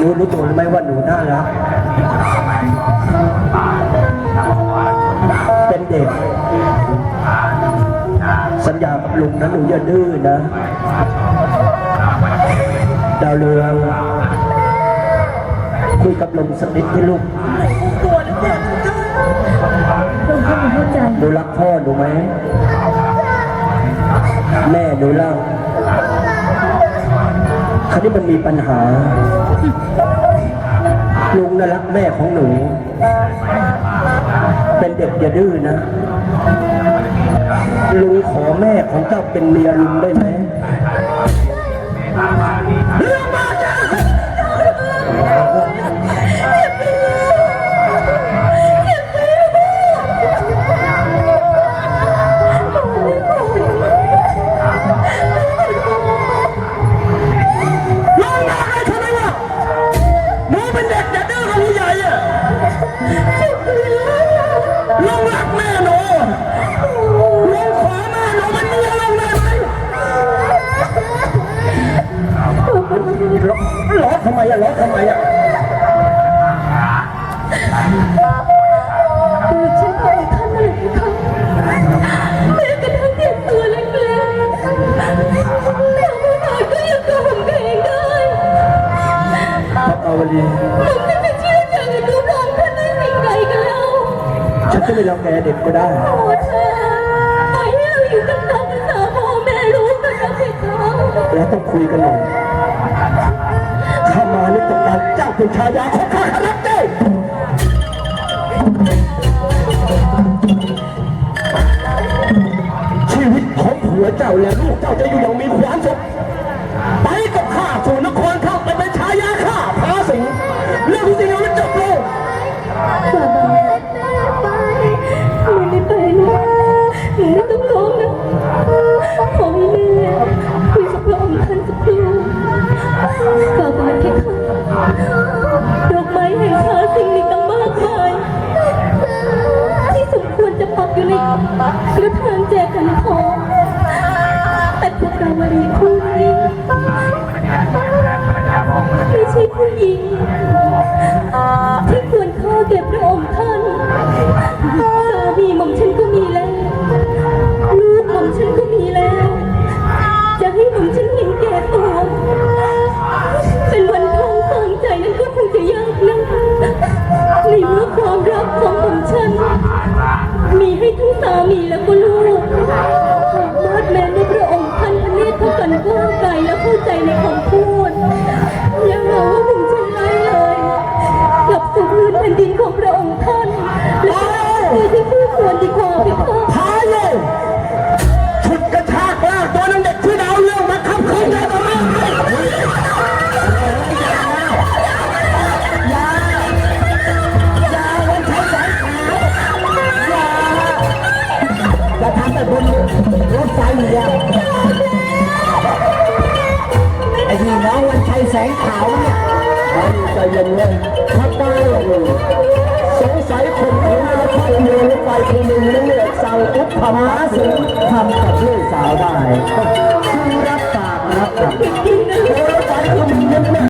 หนูรู้ตัวไหมว่าหนูน่ารัก เป็นเด็ก สัญญากับลุงนะหนูอย่าดื้อนะ ดาวเรืองคุยกับลุงสักนิดที่ลูกกลัวเหลือเกินลุงก็ไม่เข้าใจหนูรักพ่อหนูไหม แม่หนูเล่า คราวนี้มันมีปัญหา ลุงน่ะรักแม่ของหนู เป็นเด็กอย่าดื้อนะ ลุงขอแม่ของเจ้าเป็นเมียลุงได้ไหม อย่าดื้อกับผู้ใหญ่อะลุงรักแม่หนูลุงขอแม่หนูเป็นเมียลุงได้ไหมร้องทำไมอะร้องทำไมอะ กาวลีผมจะไปเชื่อใจกับลูกน้องท่านได้ยังไงกันแล้วฉันจะไม่รังแกเด็กก็ได้ โอ้เธอปล่อยให้เราอยู่กันตามภาษาพ่อแม่รู้กันนะเพคะแล้วต้องคุยกันหน่อยข้ามานี่ต้องการเจ้าเป็นชายาของข้าครับเจ้าชีวิตของผัวเจ้าและลูกเจ้าจะอยู่อย่าง บาบาเพคะดอกไม้แห่งชาสิ่งนี้ตั้งมากมาย ที่สมควรจะปักอยู่ในกระถางแจกันทองแต่พวกเราวรีคู่นี้ไม่ใช่ผู้หญิงที่ควรค่าแก่พระองค์ ของหม่อมฉัน มีให้ทั้งสามีและก็ลูกหากมาดแม้ในพระองค์ท่านพระเนตรพระกันกว้างไกลและเข้าใจในคำพูดอย่าหาว่าหม่อมฉันไล่เลยกลับสู่พื้นแผ่นดินของพระองค์ท่านและคือที่คู่ควรดีกว่าพี่พ่อพาโยฉุดกระชากลากตัวนังเด็กที่ดาว ทำแต่บนรถไฟอย่างเดียวไอ้พี่น้องวันชัยแสงขาวเนี่ยใจเย็นเลยถ้าได้เลยสงสัยคนนี้แล้วพ่อเรือรถไฟคนหนึ่งนั่นเนี่ยสั่งอุปมาสิงทำกับลูกสาวได้คือรับปากรับกับจริงนะรถไฟคนเลย